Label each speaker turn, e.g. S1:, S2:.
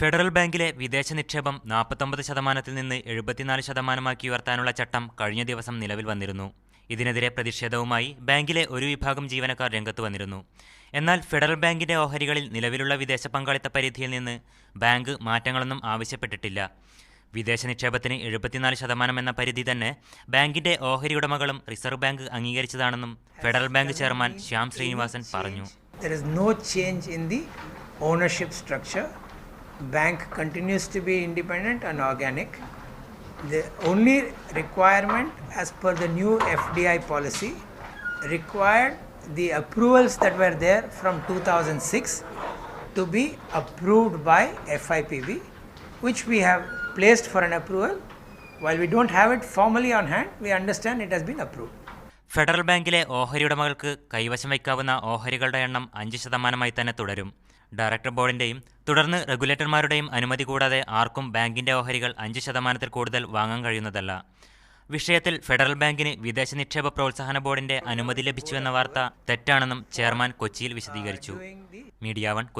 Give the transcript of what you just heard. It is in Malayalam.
S1: ഫെഡറൽ ബാങ്കിലെ വിദേശ നിക്ഷേപം നാൽപ്പത്തൊമ്പത് ശതമാനത്തിൽ നിന്ന് എഴുപത്തിനാല് ശതമാനമാക്കി ഉയർത്താനുള്ള ചട്ടം കഴിഞ്ഞ ദിവസം നിലവിൽ വന്നിരുന്നു. ഇതിനെതിരെ പ്രതിഷേധവുമായി ബാങ്കിലെ ഒരു വിഭാഗം ജീവനക്കാർ രംഗത്ത് വന്നിരുന്നു. എന്നാൽ ഫെഡറൽ ബാങ്കിന്റെ ഓഹരികളിൽ നിലവിലുള്ള വിദേശ പങ്കാളിത്ത പരിധിയിൽ നിന്ന് ബാങ്ക് മാറ്റങ്ങളൊന്നും ആവശ്യപ്പെട്ടിട്ടില്ല. വിദേശ നിക്ഷേപത്തിന് എഴുപത്തിനാല് ശതമാനം എന്ന പരിധി തന്നെ ബാങ്കിന്റെ ഓഹരി ഉടമകളും reserve bank അംഗീകരിച്ചതാണെന്നും federal bank chairman Shyam Srinivasan പറഞ്ഞു.
S2: There is no change in the ownership structure. Bank continues to be independent and organic. The only requirement, as per the new FDI policy, required the approvals that were there from 2006 to be approved by FIPB, which we have placed for an approval. While we don't have it formally on hand, we understand it has been approved.
S1: Federal ബാങ്കിലെ ഓഹരി ഉടമകൾക്ക് കൈവശം വയ്ക്കാവുന്ന ഓഹരികളുടെ എണ്ണം അഞ്ച് ശതമാനമായി തന്നെ തുടരും. ഡയറക്ടർ ബോർഡിന്റെയും തുടർന്ന് റെഗുലേറ്റർമാരുടെയും അനുമതി കൂടാതെ ആർക്കും ബാങ്കിന്റെ ഓഹരികൾ അഞ്ച് ശതമാനത്തിൽ കൂടുതൽ വാങ്ങാൻ കഴിയുന്നതല്ല. വിഷയത്തിൽ ഫെഡറൽ ബാങ്കിന് വിദേശ നിക്ഷേപ പ്രോത്സാഹന ബോർഡിന്റെ അനുമതി ലഭിച്ചുവെന്ന വാർത്ത തെറ്റാണെന്നും ചെയർമാൻ കൊച്ചിയിൽ വിശദീകരിച്ചു. Media one